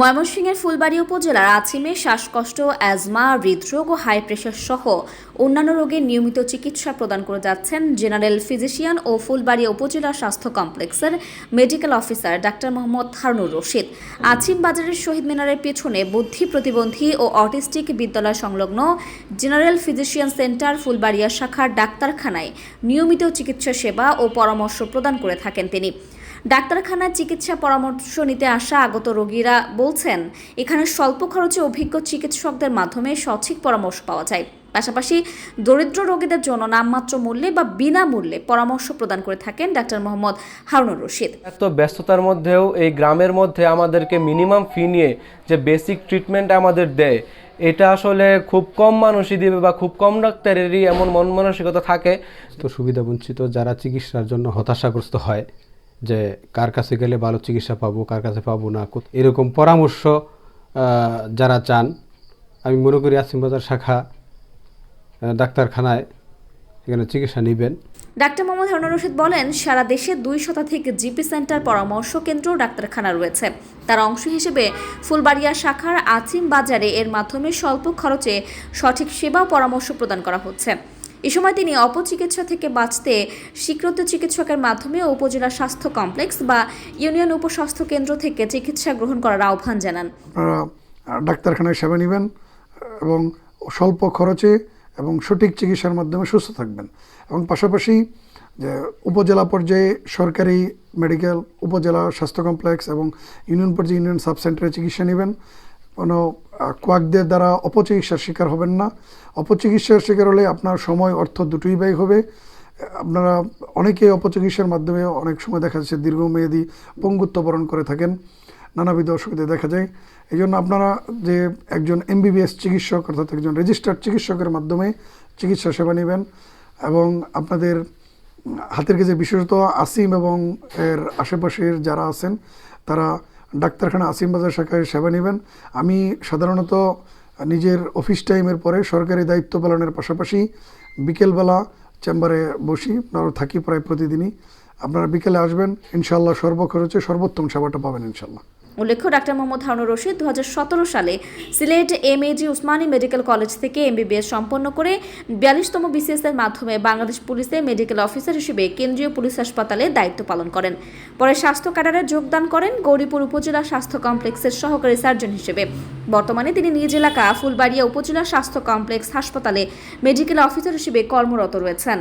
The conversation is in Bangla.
ময়মনসিংহের ফুলবাড়ি উপজেলার আছিমে শ্বাসকষ্ট, অ্যাজমা, হৃদরোগ ও হাই প্রেশার সহ অন্যান্য রোগের নিয়মিত চিকিৎসা প্রদান করে যাচ্ছেন জেনারেল ফিজিশিয়ান ও ফুলবাড়ী উপজেলা স্বাস্থ্য কমপ্লেক্সের medical officer doctor Mohammad Harunur Rashid. Achim বাজারের শহীদ মিনারের পেছনে বুদ্ধি প্রতিবন্ধী ও অটিস্টিক বিদ্যালয় সংলগ্ন জেনারেল ফিজিশিয়ান সেন্টার ফুলবাড়িয়া শাখার ডাক্তারখানায় নিয়মিত চিকিৎসা সেবা ও পরামর্শ প্রদান করে থাকেন তিনি। ডাক্তারখানায় চিকিৎসা পরামর্শ নিতে আসা আগত রোগীরা বলছেন এখানে স্বল্প খরচে অভিজ্ঞ চিকিৎসকদের মাধ্যমে সঠিক পরামর্শ পাওয়া যায়। পাশাপাশি দরিদ্র রোগীদের জন্য নামমাত্র মূল্যে বা বিনামূল্যে পরামর্শ প্রদান করে থাকেন ডাক্তার মোহাম্মদ হারুনুর রশিদ। এত ব্যস্ততার মধ্যেও এই গ্রামের মধ্যে আমাদেরকে মিনিমাম ফি নিয়ে যে বেসিক ট্রিটমেন্ট আমাদের দেয় এটা আসলে খুব কম মানুষই দিবে বা খুব কম ডাক্তারেরই এমন মন মানসিকতা থাকে। তো সুবিধা বঞ্চিত যারা চিকিৎসার জন্য হতাশাগ্রস্ত হয় যে কার কাছে গেলে ভালো চিকিৎসা পাবো, কার কাছে পাবো না এরকম পরামর্শ যারা চান, আমি মনে করি আসিম বাজার শাখা ডাক্তারখানায় এখানে চিকিৎসা নেবেন। ডাক্তার মোহাম্মদ হারুনুর রশিদ বলেন, সারা দেশে দুই শতাধিক জিপি সেন্টার পরামর্শ কেন্দ্র ডাক্তারখানা রয়েছে। তার অংশ হিসেবে ফুলবাড়িয়া শাখার আচিম বাজারে এর মাধ্যমে স্বল্প খরচে সঠিক সেবা পরামর্শ প্রদান করা হচ্ছে। এ সময় তিনি অপচিকিৎসা থেকে বাঁচতে স্বীকৃত চিকিৎসকের মাধ্যমে উপজেলা স্বাস্থ্য কমপ্লেক্স বা ইউনিয়ন উপস্বাস্থ্য কেন্দ্র থেকে চিকিৎসা গ্রহণ করার আহ্বান জানান। ডাক্তারখানায় সেবা নেবেন এবং স্বল্প খরচে এবং সঠিক চিকিৎসার মাধ্যমে সুস্থ থাকবেন। এবং পাশাপাশি যে উপজেলা পর্যায়ে সরকারি মেডিকেল, উপজেলা স্বাস্থ্য কমপ্লেক্স এবং ইউনিয়ন পর্যায়ে ইউনিয়ন সাব সেন্টারে চিকিৎসা নেবেন। কোনো কোয়াকদের দ্বারা অপচিকিৎসার শিকার হবেন না। অপচিকিৎসার শিকার হলে আপনার সময়, অর্থ দুটোই ব্যয় হবে। আপনারা অনেকে অপচিকিৎসার মাধ্যমে অনেক সময় দেখা যাচ্ছে দীর্ঘমেয়াদী পঙ্গুত্ব বরণ করে থাকেন। নানাবিধ অসুবিধা দেখা যায়। এই জন্য আপনারা যে একজন এমবিবিএস চিকিৎসক, অর্থাৎ একজন রেজিস্টার্ড চিকিৎসকের মাধ্যমে চিকিৎসা সেবা নেবেন এবং আপনাদের হাতের কাছে বিশেষত আসিম এবং এর আশেপাশের যারা আছেন, তারা ডাক্তারখানা আসিম বাজার শাখায় সেবা নেবেন। আমি সাধারণত নিজের অফিস টাইমের পরে সরকারি দায়িত্ব পালনের পাশাপাশি বিকেলবেলা চেম্বারে বসি আপনারা থাকি প্রায় প্রতিদিনই। আপনারা বিকেলে আসবেন ইনশাল্লাহ সর্বখরচে সর্বোত্তম সেবাটা পাবেন ইনশাল্লাহ উল্লেখ্য, ডাক্তার মোহাম্মদ হারুনুর রশিদ দু সালে Sylhet M A G Osmani medical college থেকে এমবিবিএস সম্পন্ন করে বিয়াল্লিশতম বিসিএস এর মাধ্যমে বাংলাদেশ পুলিশের মেডিকেল অফিসার হিসেবে কেন্দ্রীয় পুলিশ হাসপাতালে দায়িত্ব পালন করেন। পরে স্বাস্থ্য ক্যাডারে যোগদান করেন গৌরীপুর উপজেলা স্বাস্থ্য কমপ্লেক্সের সহকারী সার্জন হিসেবে। বর্তমানে তিনি নিজ এলাকা ফুলবাড়িয়া উপজেলা স্বাস্থ্য কমপ্লেক্স হাসপাতালে মেডিকেল অফিসার হিসেবে কর্মরত রয়েছেন।